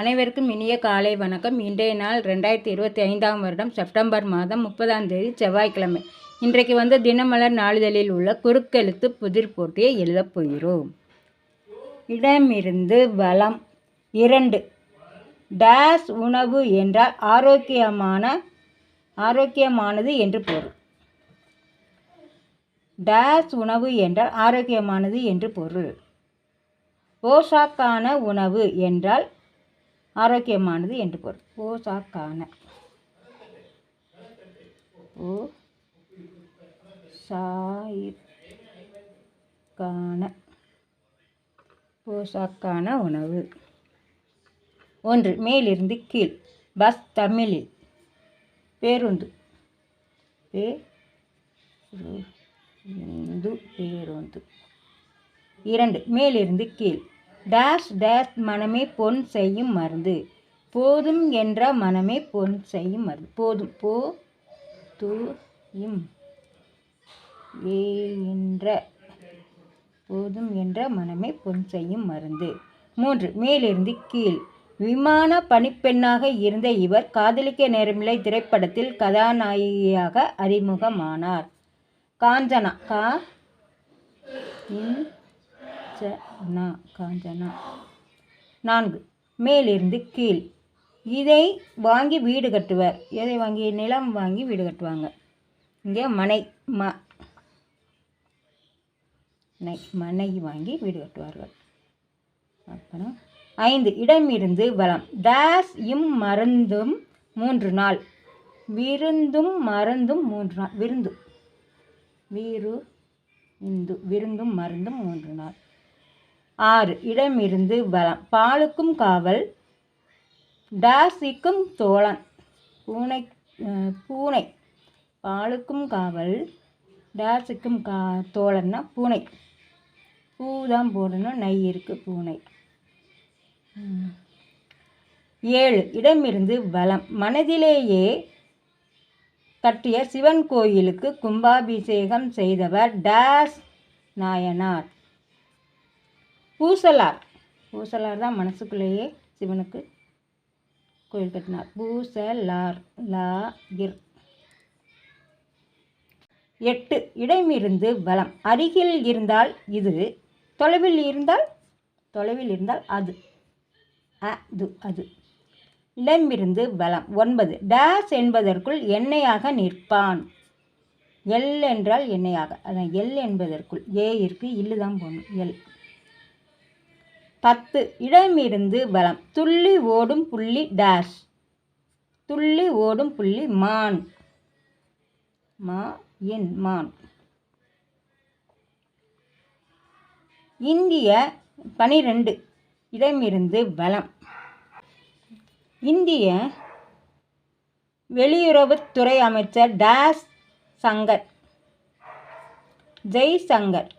அனைவருக்கும் இனிய காலை வணக்கம். இன்றைய நாள் ரெண்டாயிரத்தி இருபத்தி ஐந்தாம் வருடம் செப்டம்பர் மாதம் முப்பதாம் தேதி செவ்வாய்க்கிழமை. இன்றைக்கு வந்து தினமலர் நாளிதழில் உள்ள குறுக்கெழுத்து புதிர் போட்டியை எழுதப் போகிறோம். இடமிருந்து வளம் இரண்டு. டேஸ் உணவு என்றால் ஆரோக்கியமான ஆரோக்கியமானது என்று பொருள். டேஸ் உணவு என்றால் ஆரோக்கியமானது என்று பொருள். போஷாக்கான உணவு என்றால் ஆரோக்கியமானது என்று பொருள். போஷாக்கான ஓ சாயிற்கான உணவு. ஒன்று மேலிருந்து கீழ். பஸ் தமிழில். பேருந்து. பேருந்து பேருந்து. இரண்டு மேலிருந்து கீழ். டேஷ் டேஷ் மனமே பொன் செய்யும் மருந்து. போதும் என்ற மனமே பொன் செய்யும் மருந்து. போதும் போ தூயும் இம் ஏ என்ற போதும் என்ற மனமே பொன் செய்யும் மருந்து. மூன்று மேலிருந்து கீழ். விமான பணிப்பெண்ணாக இருந்த இவர் காதலிக்க நேரமில்லை. திரைப்படத்தில் கதாநாயகியாக அறிமுகமானார். காஞ்சனா கா காஞ்ச காஞ்சனா காஞ்சனா நான்கு. மேலிருந்து கீழ். இதை வாங்கி வீடு கட்டுவர். எதை வாங்கி நிலம் வாங்கி வீடு கட்டுவாங்க. இங்கே மனை ம மனை மனை வாங்கி வீடு கட்டுவார்கள். அப்புறம் ஐந்து. இடமிருந்து வளம். டேஸ் இம் மருந்தும் மூன்று நாள். விருந்தும் மருந்தும் மூன்று நாள். விருந்து. வீரு இந்து விருந்தும் மருந்தும் மூன்று நாள். ஆறு. இடமிருந்து பலம் பாலுக்கும் காவல் டாசிக்கும் தோழன். பூனை பூனை. பாலுக்கும் காவல் டாஸுக்கும் கா தோழன்னா பூனை. பூ தான் போடணும் நை இருக்குது பூனை. ஏழு. இடமிருந்து பலம் மனதிலேயே கட்டிய சிவன் கோயிலுக்கு கும்பாபிஷேகம் செய்தவர் டேஸ் நாயனார். பூசலார். பூசலார் தான் மனசுக்குள்ளேயே சிவனுக்கு கோயில் கட்டினார். பூசலார் லா இர் எட்டு இடமிருந்து பலம் அருகில் இருந்தால் இது தொலைவில் இருந்தால் தொலைவில் இருந்தால் அது. அது அது. இடமிருந்து பலம் ஒன்பது டேஸ் என்பதற்குள் எண்ணெயாக நிற்பான். எல் என்றால் எண்ணெயாக. அதான் எல் என்பதற்குள். ஏ இருக்கு இல்லு தான் போகணும் எல். பத்து. இடமிருந்து பலம் துள்ளி ஓடும் புள்ளி டேஷ் துள்ளி ஓடும் புள்ளி மான் மா என் மான் இந்திய பனிரெண்டு. இடமிருந்து பலம் இந்திய வெளியுறவுத்துறை அமைச்சர் டேஸ் சங்கர். ஜெய் சங்கர்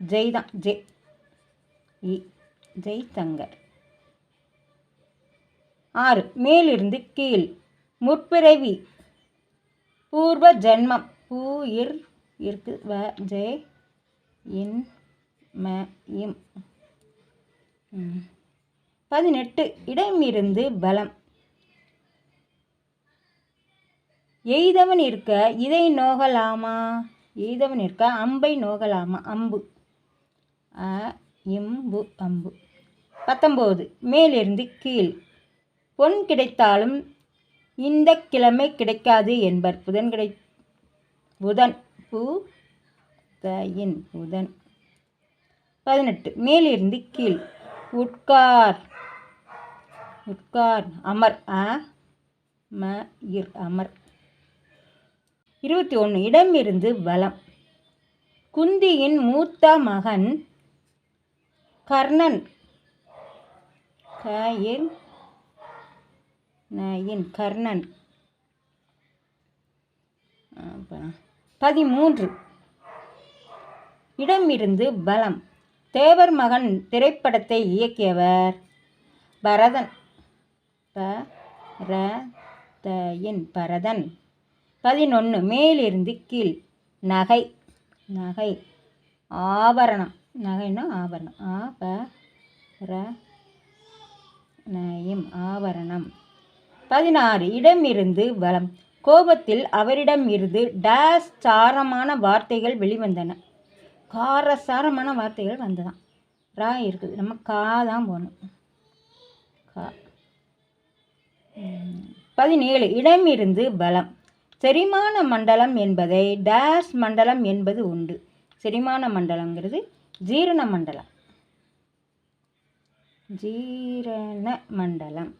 ஜெய் தான் ஜெய் ஜெய்தங்கர். ஆறு. மேலிருந்து கீழ். முற்பிறவி. பூர்வ ஜென்மம் பூ இர் இருக்கு வ ஜெய் இன் ம இம். பதினெட்டு. இடமிருந்து பலம். எய்தவன் இருக்க இதை நோகலாமா? எய்தவன் இருக்க அம்பை நோகலாமா? அம்பு. அ இம்பு அம்பு. பத்தொம்போது. மேலிருந்து கீழ். பொன் கிடைத்தாலும் இந்த கிழமை கிடைக்காது என்பர் புதன் கிடை புதன் பூ தயின் புதன். பதினெட்டு. மேலிருந்து கீழ். உட்கார். உட்கார். அமர். அ ம இர் அமர். இருபத்தி ஒன்று இடமிருந்து பலம் குந்தியின் மூத்த மகன் கர்ணன். Coin nine Karnan. பதிமூன்று. இடமிருந்து பலம். தேவர் மகன் திரைப்படத்தை இயக்கியவர் பரதன். ப ர தயின் பரதன். பதினொன்று மேலிருந்து கீழ். நகை. நகை. ஆபரணம். நகைன்னா ஆபரணம். ஆ நயம் ஆவரணம். பதினாறு இடமிருந்து வலம். கோபத்தில் அவரிடம் இருந்து டேஸ் சாரமான வார்த்தைகள் வெளிவந்தன. காரசாரமான வார்த்தைகள் வந்ததான் ரா இருக்குது. நம்ம கா தான் போகணும் கா. பதினேழு இடமிருந்து பலம் செரிமான மண்டலம் என்பதை டேஸ் மண்டலம் என்பது உண்டு. செரிமான மண்டலங்கிறது ஜீரண மண்டலம். ஜீரண மண்டலம்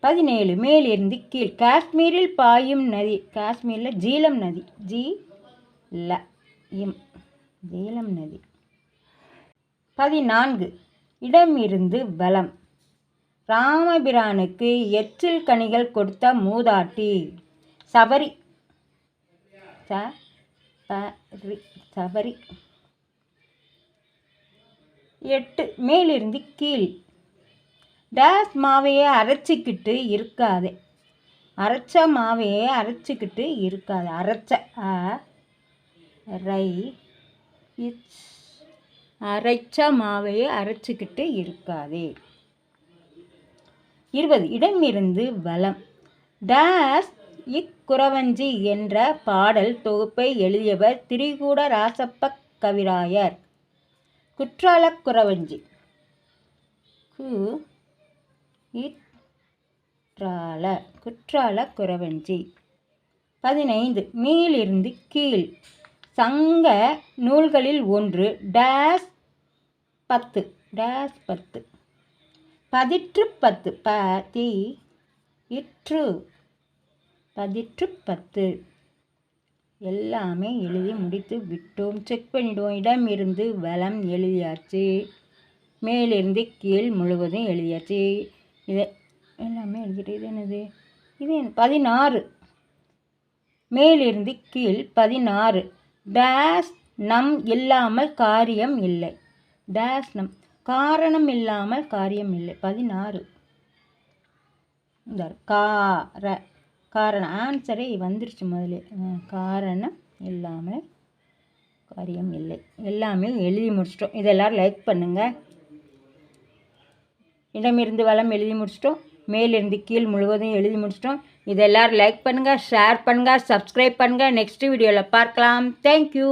பதினேழு மேலிருந்து கீழ். காஷ்மீரில் பாயும் நதி. காஷ்மீரில் ஜீலம் நதி. ஜீ ல இம் ஜீலம் நதி. பதினான்கு இடமிருந்து வலம். ராமபிரானுக்கு எச்சில் கனிகள் கொடுத்த மூதாட்டி. சபரி. ச சபரி. எட்டு. மேலிருந்து கீழ். டேஸ் மாவையை அரைச்சிக்கிட்டு இருக்காதே. அரைச்ச மாவையே அரைச்சிக்கிட்டு இருக்காது. அரைச்ச அ ரை இச் அரைச்ச மாவையை அரைச்சிக்கிட்டு இருக்காதே. இருபது. இடமிருந்து வலம். டேஸ் இக்குறவஞ்சி என்ற பாடல் தொகுப்பை எழுதியவர் திரிகூட ராசப்ப கவிராயர். குற்றாலக் குறவஞ்சி. கு இற்றால குற்றால குறவஞ்சி. பதினைந்து மேலிருந்து கீழ். சங்க நூல்களில் ஒன்று டேஸ் பத்து டேஸ் பத்து. பதிற்று பத்து ப தி இற்று. பதிற்று பத்து. எல்லாமே எழுதி முடித்து விட்டோம். செக் பண்ணிடுவோம். இடம் இருந்து வலம் எழுதியாச்சு. மேலிருந்து கீழ் முழுவதும் எழுதியாச்சு. இதை எல்லாமே எழுதிட்டு இது என்னது? இது பதினாறு. மேலிருந்து கீழ் பதினாறு. டேஸ் நம் இல்லாமல் காரியம் இல்லை. டேஸ் நம் காரணம் இல்லாமல் காரியம் இல்லை. பதினாறு. இந்த கார காரணம் ஆன்சரே வந்துருச்சு முதல்ல. காரணம் இல்லாமல் காரியம் இல்லை. எல்லாமே எழுதி முடிச்சிட்டோம். இதெல்லாம் லைக் பண்ணுங்கள் இடமிருந்து வளம் எழுதி முடிச்சிட்டோம். மேலிருந்து கீழ் முழுவதும் எழுதி முடிச்சிட்டோம். இதெல்லாம் லைக் பண்ணுங்கள் ஷேர் பண்ணுங்கள் சப்ஸ்கிரைப் பண்ணுங்கள் நெக்ஸ்ட் வீடியோவில் பார்க்கலாம். தேங்க்யூ